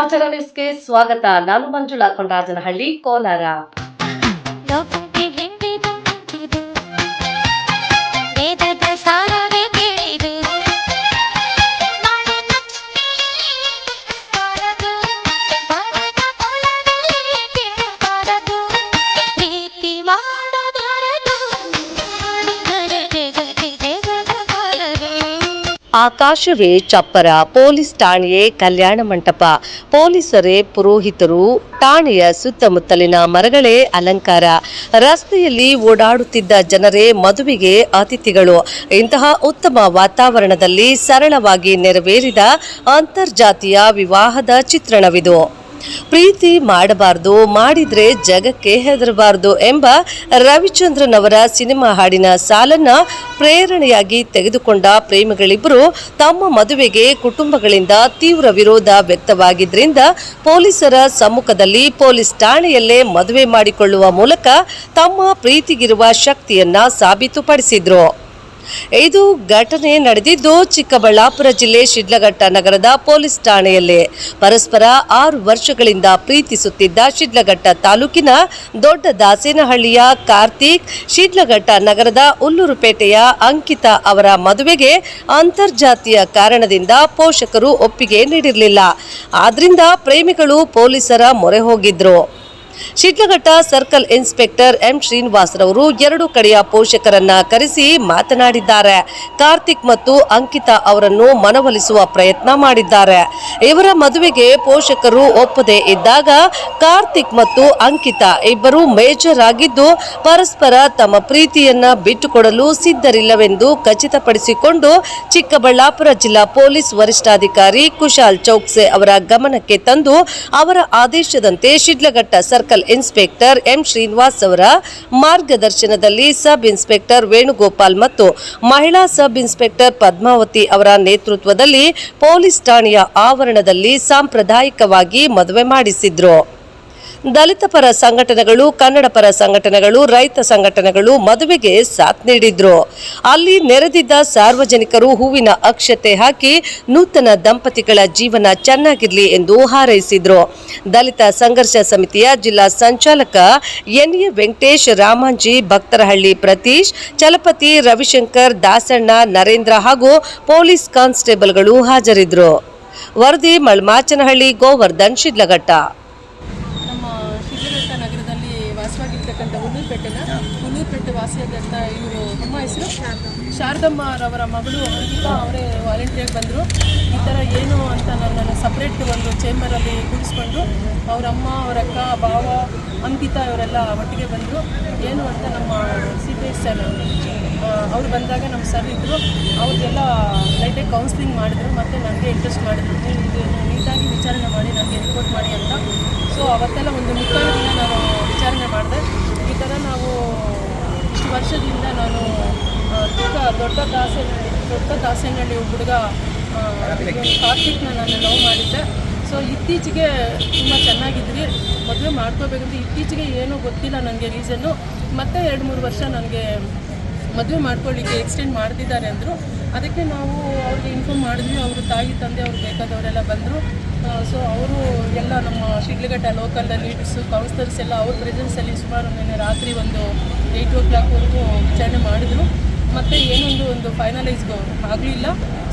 ಸಮಾಚಾರ ನ್ಯೂಸ್ಗೆ ಸ್ವಾಗತ. ನಾನು ಮಂಜುಳಾ ಕೊಂಡರಾಜನಹಳ್ಳಿ ಕೋಲಾರ. ಆಕಾಶವೇ ಚಪ್ಪರ ಪೊಲೀಸ್ ಠಾಣೆಯೇ ಕಲ್ಯಾಣ ಮಂಟಪ. ಪೊಲೀಸರೇ, ಪುರೋಹಿತರು, ಠಾಣೆಯ ಸುತ್ತಮುತ್ತಲಿನ ಮರಗಳೇ ಅಲಂಕಾರ. ರಸ್ತೆಯಲ್ಲಿ ಓಡಾಡುತ್ತಿದ್ದ ಜನರೇ ಮದುವೆಗೆ ಅತಿಥಿಗಳು. ಇಂತಹ ಉತ್ತಮ ವಾತಾವರಣದಲ್ಲಿ ಸರಳವಾಗಿ ನೆರವೇರಿದ ಅಂತರ್ಜಾತೀಯ ವಿವಾಹದ ಚಿತ್ರಣವಿದು. ಪ್ರೀತಿ ಮಾಡಬಾರ್ದು, ಮಾಡಿದ್ರೆ ಜಗಕ್ಕೆ ಹೆದರಬಾರ್ದು ಎಂಬ ರವಿಚಂದ್ರನ್ ಅವರ ಸಿನಿಮಾ ಹಾಡಿನ ಸಾಲನ್ನ ಪ್ರೇರಣೆಯಾಗಿ ತೆಗೆದುಕೊಂಡ ಪ್ರೇಮಿಗಳಿಬ್ಬರು ತಮ್ಮ ಮದುವೆಗೆ ಕುಟುಂಬಗಳಿಂದ ತೀವ್ರ ವಿರೋಧ ವ್ಯಕ್ತವಾಗಿದ್ದರಿಂದ ಪೊಲೀಸರ ಸಮ್ಮುಖದಲ್ಲಿ ಪೊಲೀಸ್ ಠಾಣೆಯಲ್ಲೇ ಮದುವೆ ಮಾಡಿಕೊಳ್ಳುವ ಮೂಲಕ ತಮ್ಮ ಪ್ರೀತಿಗಿರುವ ಶಕ್ತಿಯನ್ನ ಸಾಬೀತುಪಡಿಸಿದ್ರು. ಇದು ಘಟನೆ ನಡೆದಿದ್ದು ಚಿಕ್ಕಬಳ್ಳಾಪುರ ಜಿಲ್ಲೆ ಶಿಡ್ಲಘಟ್ಟ ನಗರದ ಪೊಲೀಸ್ ಠಾಣೆಯಲ್ಲಿ. ಪರಸ್ಪರ ಆರು ವರ್ಷಗಳಿಂದ ಪ್ರೀತಿಸುತ್ತಿದ್ದ ಶಿಡ್ಲಘಟ್ಟ ತಾಲೂಕಿನ ದೊಡ್ಡ ದಾಸೇನಹಳ್ಳಿಯ ಕಾರ್ತಿಕ್, ಶಿಡ್ಲಘಟ್ಟ ನಗರದ ಉಲ್ಲೂರುಪೇಟೆಯ ಅಂಕಿತಾ ಅವರ ಮದುವೆಗೆ ಅಂತರ್ಜಾತಿಯ ಕಾರಣದಿಂದ ಪೋಷಕರು ಒಪ್ಪಿಗೆ ನೀಡಿರಲಿಲ್ಲ. ಆದ್ರಿಂದ ಪ್ರೇಮಿಗಳು ಪೊಲೀಸರ ಮೊರೆ ಹೋಗಿದ್ರು. ಶಿಡ್ಲಘಟ್ಟ ಸರ್ಕಲ್ ಇನ್ಸ್ಪೆಕ್ಟರ್ ಎಂ ಶ್ರೀನಿವಾಸರವರು ಎರಡು ಕಡೆಯ ಪೋಷಕರನ್ನ ಕರೆಸಿ ಮಾತನಾಡಿದ್ದಾರೆ. ಕಾರ್ತಿಕ್ ಮತ್ತು ಅಂಕಿತಾ ಅವರನ್ನು ಮನವೊಲಿಸುವ ಪ್ರಯತ್ನ ಮಾಡಿದ್ದಾರೆ. ಇವರ ಮದುವೆಗೆ ಪೋಷಕರು ಒಪ್ಪದೆ ಇದ್ದಾಗ ಕಾರ್ತಿಕ್ ಮತ್ತು ಅಂಕಿತಾ ಇಬ್ಬರು ಮೇಜರ್ ಆಗಿದ್ದು ಪರಸ್ಪರ ತಮ್ಮ ಪ್ರೀತಿಯನ್ನ ಬಿಟ್ಟುಕೊಡಲು ಸಿದ್ಧರಿಲ್ಲವೆಂದು ಖಚಿತಪಡಿಸಿಕೊಂಡು ಚಿಕ್ಕಬಳ್ಳಾಪುರ ಜಿಲ್ಲಾ ಪೊಲೀಸ್ ವರಿಷ್ಠಾಧಿಕಾರಿ ಕುಶಾಲ್ ಚೌಕ್ಸೆ ಅವರ ಗಮನಕ್ಕೆ ತಂದು ಅವರ ಆದೇಶದಂತೆ Shidlaghatta circle inspector M Srinivas ಅವರ ಮಾರ್ಗದರ್ಶನದಲ್ಲಿ ಸಬ್ ಇನ್ಸ್ಪೆಕ್ಟರ್ ವೇಣುಗೋಪಾಲ್ ಮತ್ತು ಮಹಿಳಾ ಸಬ್ ಇನ್ಸ್ಪೆಕ್ಟರ್ ಪದ್ಮಾವತಿ ಅವರ ನೇತೃತ್ವದಲ್ಲಿ ಪೊಲೀಸ್ ಠಾಣೆಯ ಆವರಣದಲ್ಲಿ ಸಾಂಪ್ರದಾಯಿಕವಾಗಿ ಮದುವೆ ಮಾಡಿಸಿದ್ರು. ದಲಿತ ಪರ ಸಂಘಟನೆಗಳು, ಕನ್ನಡ ಪರ ಸಂಘಟನೆಗಳು, ರೈತ ಸಂಘಟನೆಗಳು ಮದುವೆಗೆ ಸಾಥ್ ನೀಡಿದ್ರು. ಅಲ್ಲಿ ನೆರೆದಿದ್ದ ಸಾರ್ವಜನಿಕರು ಹೂವಿನ ಅಕ್ಷತೆ ಹಾಕಿ ನೂತನ ದಂಪತಿಗಳ ಜೀವನ ಚೆನ್ನಾಗಿರ್ಲಿ ಎಂದು ಹಾರೈಸಿದ್ರು. ದಲಿತ ಸಂಘರ್ಷ ಸಮಿತಿಯ ಜಿಲ್ಲಾ ಸಂಚಾಲಕ ಎನ್ ಎ ವೆಂಕಟೇಶ್, ರಾಮಾಂಜಿ, ಭಕ್ತರಹಳ್ಳಿ ಪ್ರತೀಶ್, ಚಲಪತಿ ರವಿಶಂಕರ್, ದಾಸಣ್ಣ, ನರೇಂದ್ರ ಹಾಗೂ ಪೊಲೀಸ್ ಕಾನ್ಸ್ಟೇಬಲ್ಗಳು ಹಾಜರಿದ್ದರು ವರದಿ ಮಳ್ಮಾಚನಹಳ್ಳಿ, ಗೋವರ್ಧನ್, ಶಿಡ್ಲಘಟ್ಟ ನಮ್ಮ ಶಿಡ್ಲಘಟ್ಟ ನಗರದಲ್ಲಿ ವಾಸವಾಗಿರ್ತಕ್ಕಂಥ ಹುಲ್ಲೂರುಪೇಟೆನ ಹುಲ್ಲೂರುಪೇಟೆ ವಾಸಿಯಾದಂಥ ಇವರು ನಮ್ಮ ಹೆಸರು ಶಾರದಮ್ಮರವರ ಮಗಳು ಅಂಕಿತಾ ಅವರೇ ವಾಲಂಟಿಯರ್ ಬಂದರು. ಈ ಥರ ಏನು ಅಂತ ನನ್ನನ್ನು ಸಪ್ರೇಟ್ ಒಂದು ಚೇಂಬರಲ್ಲಿ ಕೂಡಿಸ್ಕೊಂಡು ಅವರ ಅಮ್ಮ, ಅವರ ಅಕ್ಕ, ಭಾವ, ಅಂಕಿತಾ ಇವರೆಲ್ಲ ಒಟ್ಟಿಗೆ ಬಂದರು. ಏನು ಅಂತ ನಮ್ಮ ಸಿ ಪಿ ಎಸ್ ಸರ್ ಅವ್ರು ಬಂದಾಗ ನಮ್ಮ ಸರ್ ಇದ್ದರು ಅವ್ರಿಗೆಲ್ಲ ಲೈಟಾಗಿ ಕೌನ್ಸಿಲಿಂಗ್ ಮಾಡಿದ್ರು ಮತ್ತು ನನಗೆ ಇಂಟ್ರೆಸ್ಟ್ ಮಾಡಿದ್ರು. ಇದು ನೀಟಾಗಿ ವಿಚಾರಣೆ ಮಾಡಿ, ನನಗೆ ರಿಪೋರ್ಟ್ ಮಾಡಿ ಅಂತ. ಸೊ ಅವತ್ತೆಲ್ಲ ಒಂದು ದಿನ ನಾನು ವಿಚಾರಣೆ ಮಾಡಿದೆ. ಈ ಥರ ನಾವು ಇಷ್ಟು ವರ್ಷದಿಂದ ನಾನು ದೊಡ್ಡ ದಾಸೆ ದೊಡ್ಡ ದಾಸೇನಹಳ್ಳಿ ಒಬ್ಬ ಹುಡುಗ ಕಾರ್ತಿಕ್ನ. ನಾನು ಲವ್ ಮಾಡಿದ್ದೆ. ಸೊ ಇತ್ತೀಚೆಗೆ ತುಂಬ ಚೆನ್ನಾಗಿದ್ವಿ ಮದುವೆ ಮಾಡ್ಕೋಬೇಕಂದ್ರೆ ಇತ್ತೀಚೆಗೆ ಏನೂ ಗೊತ್ತಿಲ್ಲ ನನಗೆ ರೀಸನ್ನು ಮತ್ತೆ ಎರಡು ಮೂರು ವರ್ಷ ನನಗೆ ಮದುವೆ ಮಾಡ್ಕೊಳ್ಳಿಕ್ಕೆ ಎಕ್ಸ್ಟೆಂಡ್ ಮಾಡ್ತಿದ್ದಾರೆ ಅಂದರು. ಅದಕ್ಕೆ ನಾವು ಅವ್ರಿಗೆ ಇನ್ಫಾರ್ಮ್ ಮಾಡಿದ್ವಿ. ಅವ್ರ ತಾಯಿ ತಂದೆ ಅವ್ರು ಬೇಕಾದವರೆಲ್ಲ ಬಂದರು. ಸೊ ಅವರು ಎಲ್ಲ ನಮ್ಮ ಶಿಡ್ಲಘಟ್ಟ ಲೋಕಲ್ ಲೀಡರ್ಸು ಕೌನ್ಸಿಲರ್ಸ್ ಎಲ್ಲ ಅವ್ರ ಪ್ರೆಸೆನ್ಸಲ್ಲಿ ಸುಮಾರು ನಿನ್ನೆ ರಾತ್ರಿ ಒಂದು ಏಯ್ಟ್ ಓ ಕ್ಲಾಕ್ವರೆಗೂ ವಿಚಾರಣೆ ಮತ್ತು ಏನೊಂದು ಒಂದು ಫೈನಲೈಸ್ ಆಗಲಿಲ್ಲ.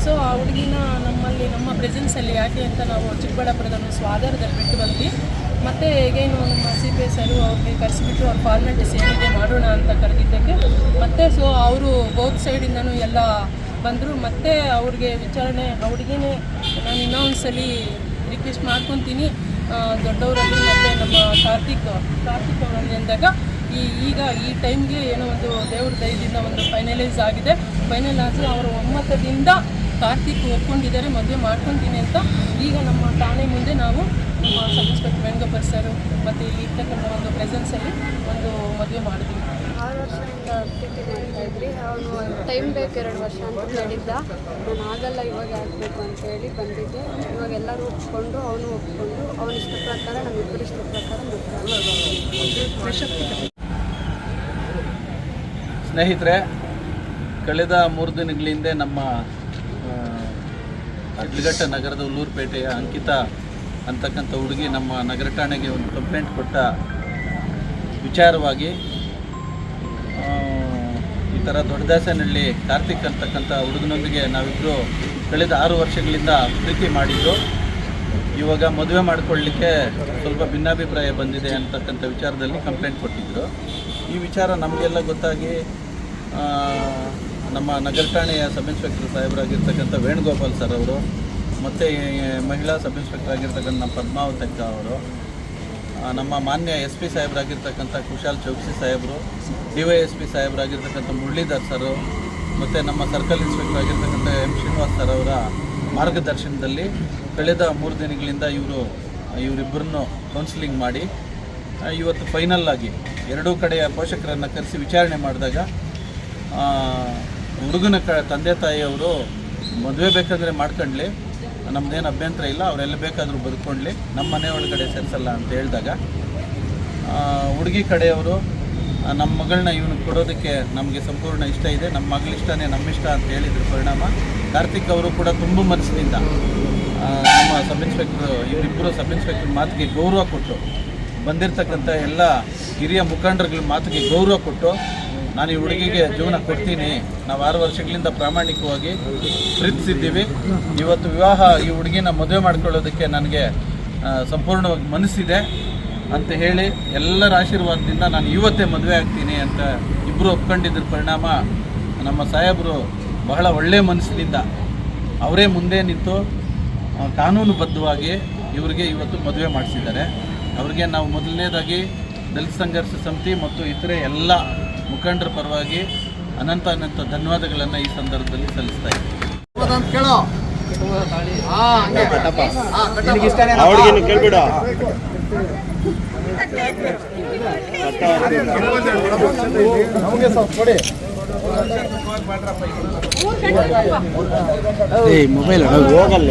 ಸೊ ಆ ಹುಡುಗಿನ ನಮ್ಮಲ್ಲಿ, ನಮ್ಮ ಪ್ರೆಸೆನ್ಸಲ್ಲಿ ಯಾಕೆ ಅಂತ ನಾವು ಚಿಕ್ಕಬಳ್ಳಾಪುರದ ಒಂದು ಸ್ವಾಧಾರದಲ್ಲಿ ಬಿಟ್ಟು ಬಂದ್ವಿ. ಮತ್ತು ಹೇಗೇನು ನಮ್ಮ ಸಿ ಪಿ ಎಸ್ ಅವರು ಅವ್ರಿಗೆ ಕರೆಸಿಬಿಟ್ಟು ಅವ್ರ ಫಾರ್ಮಾಲಿಟೀಸ್ ಏನಿದೆ ಮಾಡೋಣ ಅಂತ ಕರೆದಿದ್ದಕ್ಕೆ. ಮತ್ತು ಸೊ ಅವರು ಬೋತ್ ಸೈಡಿಂದನೂ ಎಲ್ಲ ಬಂದರು. ಮತ್ತೆ ಅವ್ರಿಗೆ ವಿಚಾರಣೆ ಅವ್ರಿಗೇನೆ ನಾನು ಇನ್ನೂ ಸಲ ರಿಕ್ವೆಸ್ಟ್ ಮಾಡ್ಕೊತೀನಿ. ದೊಡ್ಡವರಲ್ಲಿ ಮತ್ತು ನಮ್ಮ ಕಾರ್ತಿಕ್ ಕಾರ್ತಿಕ್ ಅವರಲ್ಲಿ ಅಂದಾಗ ಈ ಈಗ ಈ ಟೈಮ್ಗೆ ಏನೋ ಒಂದು ದೇವ್ರ ದಯದಿಂದ ಒಂದು ಫೈನಲೈಸ್ ಆಗಿದೆ. ಫೈನಲ್ ಆಗಿ ಅವರ ಒಮ್ಮತದಿಂದ ಕಾರ್ತಿಕ್ ಒಪ್ಕೊಂಡಿದ್ದಾರೆ ಮದುವೆ ಮಾಡ್ಕೊತೀನಿ ಅಂತ. ಈಗ ನಮ್ಮ ಠಾಣೆ ಮುಂದೆ ನಾವು ನಮ್ಮ ಸಬ್ ಇನ್ಸ್ಪೆಕ್ಟರ್ ವೇಣುಗೋಪಾಲ್ ಸರ್ ಮತ್ತು ಇಲ್ಲಿ ಇರ್ತಕ್ಕಂಥ ಒಂದು ಪ್ರೆಸೆನ್ಸಲ್ಲಿ ಒಂದು ಮದುವೆ ಮಾಡಿದ್ವಿ ಆರು ವರ್ಷದಿಂದ ಪ್ರೀತಿ ಮಾಡ್ತಾ ಇದ್ರಿ ಅವನು ಟೈಮ್ ಬೇಕು ಎರಡು ವರ್ಷ ಅಂತ ಹೇಳಿದ್ದ. ನಾನು ಆಗಲ್ಲ ಇವಾಗ ಆಗಬೇಕು ಅಂತ ಹೇಳಿ ಬಂದಿದ್ದೆ. ಇವಾಗ ಎಲ್ಲರೂ ಒಪ್ಕೊಂಡು ಅವನು ಒಪ್ಕೊಂಡು ಅವನ ಇಷ್ಟ ಪ್ರಕಾರ ನಮ್ಮ ಇಷ್ಟ ಪ್ರಕಾರ ಮದುವೆ ಸ್ನೇಹಿತರೆ, ಕಳೆದ ಮೂರು ದಿನಗಳ ಹಿಂದೆ ನಮ್ಮ ಅಡ್ಲಿಘಟ್ಟ ನಗರದ ಉಲ್ಲೂರುಪೇಟೆಯ ಅಂಕಿತ ಅಂತಕ್ಕಂಥ ಹುಡುಗಿ ನಮ್ಮ ನಗರ ಠಾಣೆಗೆ ಒಂದು ಕಂಪ್ಲೇಂಟ್ ಕೊಟ್ಟ ವಿಚಾರವಾಗಿ ಈ ಥರ ದೊಡ್ಡದಾಸನಹಳ್ಳಿ ಕಾರ್ತಿಕ್ ಅಂತಕ್ಕಂಥ ಹುಡುಗನೊಂದಿಗೆ ನಾವಿಬ್ಬರು ಕಳೆದ ಆರು ವರ್ಷಗಳಿಂದ ಪ್ರೀತಿ ಮಾಡಿದ್ದು. ಇವಾಗ ಮದುವೆ ಮಾಡಿಕೊಳ್ಳಲಿಕ್ಕೆ ಸ್ವಲ್ಪ ಭಿನ್ನಾಭಿಪ್ರಾಯ ಬಂದಿದೆ ಅಂತಕ್ಕಂಥ ವಿಚಾರದಲ್ಲಿ ಕಂಪ್ಲೇಂಟ್ ಕೊಟ್ಟಿದ್ದರು ಈ ವಿಚಾರ ನಮಗೆಲ್ಲ ಗೊತ್ತಾಗಿ ನಮ್ಮ ನಗರ ಠಾಣೆಯ ಸಬ್ ಇನ್ಸ್ಪೆಕ್ಟರ್ ಸಾಹೇಬರಾಗಿರ್ತಕ್ಕಂಥ ವೇಣುಗೋಪಾಲ್ ಸರ್ ಅವರು, ಮತ್ತು ಮಹಿಳಾ ಸಬ್ ಇನ್ಸ್ಪೆಕ್ಟರ್ ಆಗಿರ್ತಕ್ಕಂಥ ನಮ್ಮ ಪದ್ಮಾವತಿ ಅವರು ನಮ್ಮ ಮಾನ್ಯ ಎಸ್ ಪಿ ಸಾಹೇಬರಾಗಿರ್ತಕ್ಕಂಥ ಕುಶಾಲ್ ಚೌಕ್ಸಿ ಸಾಹೇಬರು, ಡಿ ವೈ ಎಸ್ ಪಿ ಸಾಹೇಬರಾಗಿರ್ತಕ್ಕಂಥ ಮುರಳೀಧರ್ ಸರು, ಮತ್ತು ನಮ್ಮ ಸರ್ಕಲ್ ಇನ್ಸ್ಪೆಕ್ಟರ್ ಆಗಿರ್ತಕ್ಕಂಥ ಎಂ ಶ್ರೀನಿವಾಸ್ ಸರ್ ಅವರ ಮಾರ್ಗದರ್ಶನದಲ್ಲಿ ಕಳೆದ ಮೂರು ದಿನಗಳಿಂದ ಇವರು, ಇವರಿಬ್ಬರನ್ನು ಕೌನ್ಸಿಲಿಂಗ್ ಮಾಡಿ ಇವತ್ತು ಫೈನಲ್ ಆಗಿ ಎರಡೂ ಕಡೆಯ ಪೋಷಕರನ್ನು ಕರೆಸಿ ವಿಚಾರಣೆ ಮಾಡಿದಾಗ ಹುಡುಗನ ಕ, ತಂದೆ ತಾಯಿಯವರು ಮದುವೆ ಬೇಕಾದರೆ ಮಾಡ್ಕೊಂಡ್ಲಿ. ನಮ್ಮದೇನು ಅಭ್ಯಂತರ ಇಲ್ಲ, ಅವರೆಲ್ಲ ಬೇಕಾದರೂ ಬದುಕೊಂಡ್ಲಿ. ನಮ್ಮ ಮನೆ ಒಳಗಡೆ ಸೇರಿಸಲ್ಲ ಅಂತ ಹೇಳಿದಾಗ. ಹುಡುಗಿ ಕಡೆಯವರು ನಮ್ಮ ಮಗಳನ್ನ ಇವನು ಕೊಡೋದಕ್ಕೆ ನಮಗೆ ಸಂಪೂರ್ಣ ಇಷ್ಟ ಇದೆ. ನಮ್ಮ ಮಗಳ ಇಷ್ಟನೇ ನಮ್ಮ ಇಷ್ಟ ಅಂತ ಹೇಳಿದ್ರ ಪರಿಣಾಮ. ಕಾರ್ತಿಕ್ ಅವರು ಕೂಡ ತುಂಬ ಮನಸ್ಸಿನಿಂದ ನಮ್ಮ ಸಬ್ ಇನ್ಸ್ಪೆಕ್ಟರ್ ಇವರಿಬ್ಬರು ಸಬ್ ಇನ್ಸ್ಪೆಕ್ಟರ್ ಮಾತಿಗೆ ಗೌರವ ಕೊಟ್ಟು, ಬಂದಿರತಕ್ಕಂಥ ಎಲ್ಲ ಹಿರಿಯ ಮುಖಂಡರುಗಳ ಮಾತಿಗೆ ಗೌರವ ಕೊಟ್ಟು ನಾನು ಈ ಹುಡುಗಿಗೆ ಜೀವನ ಕೊಡ್ತೀನಿ. ನಾವು ಆರು ವರ್ಷಗಳಿಂದ ಪ್ರಾಮಾಣಿಕವಾಗಿ ಪ್ರೀತಿಸಿದ್ದೀವಿ. ಇವತ್ತು ವಿವಾಹ ಈ ಹುಡುಗಿನ ಮದುವೆ ಮಾಡ್ಕೊಳ್ಳೋದಕ್ಕೆ ನನಗೆ ಸಂಪೂರ್ಣವಾಗಿ ಮನಸ್ಸಿದೆ ಅಂತ ಹೇಳಿ ಎಲ್ಲರ ಆಶೀರ್ವಾದದಿಂದ ನಾನು ಇವತ್ತೇ ಮದುವೆ ಆಗ್ತೀನಿ ಅಂತ ಇಬ್ಬರು ಒಪ್ಕೊಂಡಿದ್ರ ಪರಿಣಾಮ ನಮ್ಮ ಸಾಹೇಬರು ಬಹಳ ಒಳ್ಳೆಯ ಮನಸ್ಸಿನಿಂದ ಅವರೇ ಮುಂದೆ ನಿಂತು ಕಾನೂನುಬದ್ಧವಾಗಿ ಇವರಿಗೆ ಇವತ್ತು ಮದುವೆ ಮಾಡಿಸಿದ್ದಾರೆ. ಅವರಿಗೆ ನಾವು ಮೊದಲನೇದಾಗಿ ದಲಿತ ಸಂಘರ್ಷ ಸಮಿತಿ ಮತ್ತು ಇತರೆ ಎಲ್ಲ ಮುಖಂಡರ ಪರವಾಗಿ ಅನಂತ ಅನಂತ ಧನ್ಯವಾದಗಳನ್ನು ಈ ಸಂದರ್ಭದಲ್ಲಿ ಸಲ್ಲಿಸ್ತಾ ಇದ್ದೀನಿ. ಕೊಡಿ ಮೊಬೈಲ್ ಹೋಗಲ್ಲ.